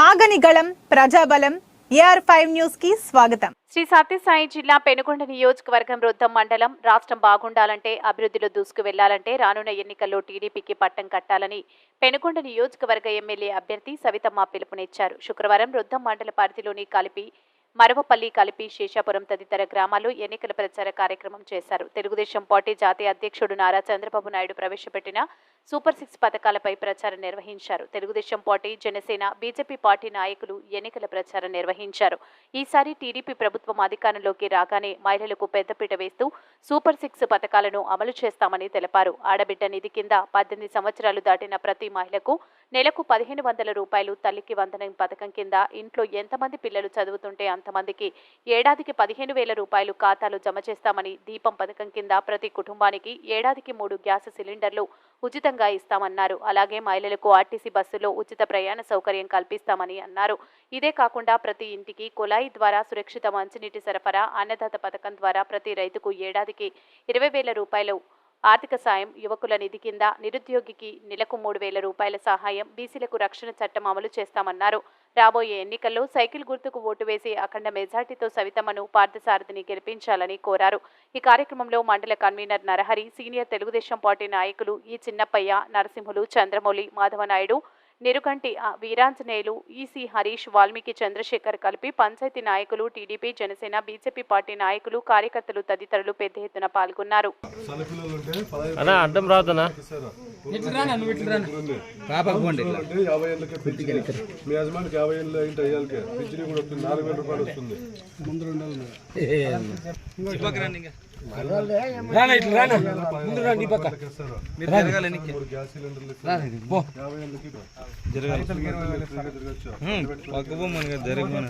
ఆగని గళం ప్రజాబలం AR five న్యూస్కి స్వాగతం. శ్రీ సత్యసాయి జిల్లా పెనుకొండ నియోజకవర్గం వృద్ధం మండలం రాష్ట్రం బాగుండాలంటే అభివృద్ధిలో దూసుకు వెళ్ళాలంటే రానున్న ఎన్నికల్లో టీడీపీకి పట్టం కట్టాలని పెనుకొండ నియోజకవర్గ ఎమ్మెల్యే అభ్యర్థి సవితమ్మ పిలుపునిచ్చారు. శుక్రవారం వృద్ధం మండల పరిధిలోని కలిపి మరవపల్లి కలిపి శేషాపురం తదితర గ్రామాల్లో ఎన్నికల ప్రచార కార్యక్రమం చేశారు. తెలుగుదేశం పార్టీ జాతీయ అధ్యక్షుడు నారా చంద్రబాబు నాయుడు ప్రవేశపెట్టిన సూపర్ సిక్స్ పథకాలపై ప్రచారం నిర్వహించారు. Telugu Desam party Janasena BJP party నాయకులు ఎన్నికల ప్రచారం నిర్వహించారు. ఈసారి టీడీపీ ప్రభుత్వం అధికారంలోకి రాగానే మహిళలకు పెద్దపీట వేస్తూ సూపర్ సిక్స్ పథకాలను అమలు చేస్తామని తెలిపారు. ఆడబిడ్డ నిధి కింద పద్దెనిమిది సంవత్సరాలు దాటిన ప్రతి మహిళకు నెలకు పదిహేను వందల రూపాయలు తల్లికి వందనం పథకం కింద ఇంట్లో ఎంతమంది పిల్లలు చదువుతుంటే అంతమందికి ఏడాదికి పదిహేను వేల రూపాయలు ఖాతాలో జమ చేస్తామని దీపం పథకం కింద ప్రతి కుటుంబానికి ఏడాదికి మూడు గ్యాస్ సిలిండర్లు ఉచితంగా ఇస్తామన్నారు. అలాగే మహిళలకు ఆర్టీసీ బస్సులో ఉచిత ప్రయాణ సౌకర్యం కల్పిస్తామని అన్నారు. ఇదే కాకుండా ప్రతి ఇంటికి కుళాయి ద్వారా సురక్షిత మంచినీటి సరఫరా అన్నదాత పథకం ద్వారా ప్రతి రైతుకు ఏడాదికి ఇరవై వేల రూపాయలు ఆర్థిక సాయం యువకుల నిధి కింద నిరుద్యోగికి నెలకు మూడు వేల రూపాయల సహాయం బీసీలకు రక్షణ చట్టం అమలు చేస్తామన్నారు. రాబోయే ఎన్నికల్లో సైకిల్ గుర్తుకు ఓటు వేసి అఖండ మెజార్టీతో సవితమ్మను పార్థసారథిని గెలిపించాలని కోరారు. ఈ కార్యక్రమంలో మండల convenor Narahari senior Telugu Desam party నాయకులు ఈ చిన్నప్పయ్య నరసింహులు చంద్రమౌళి మాధవనాయుడు నిరుగంటి వీరాంజనేయులు ఈసీ హరీష్ వాల్మీకి చంద్రశేఖర్ కలిపి పంచాయతీ నాయకులు టీడీపీ జనసేన బీజేపీ పార్టీ నాయకులు కార్యకర్తలు తదితరులు పెద్ద ఎత్తున పాల్గొన్నారు. యాభై ఏళ్ళకే. మీ యజమానికి యాభై ఏళ్ళు అయింటే అయ్యాలకే కూడా వస్తుంది నాలుగు వేల రూపాయలు వస్తుంది. ముందు జరగాలి జరగమని.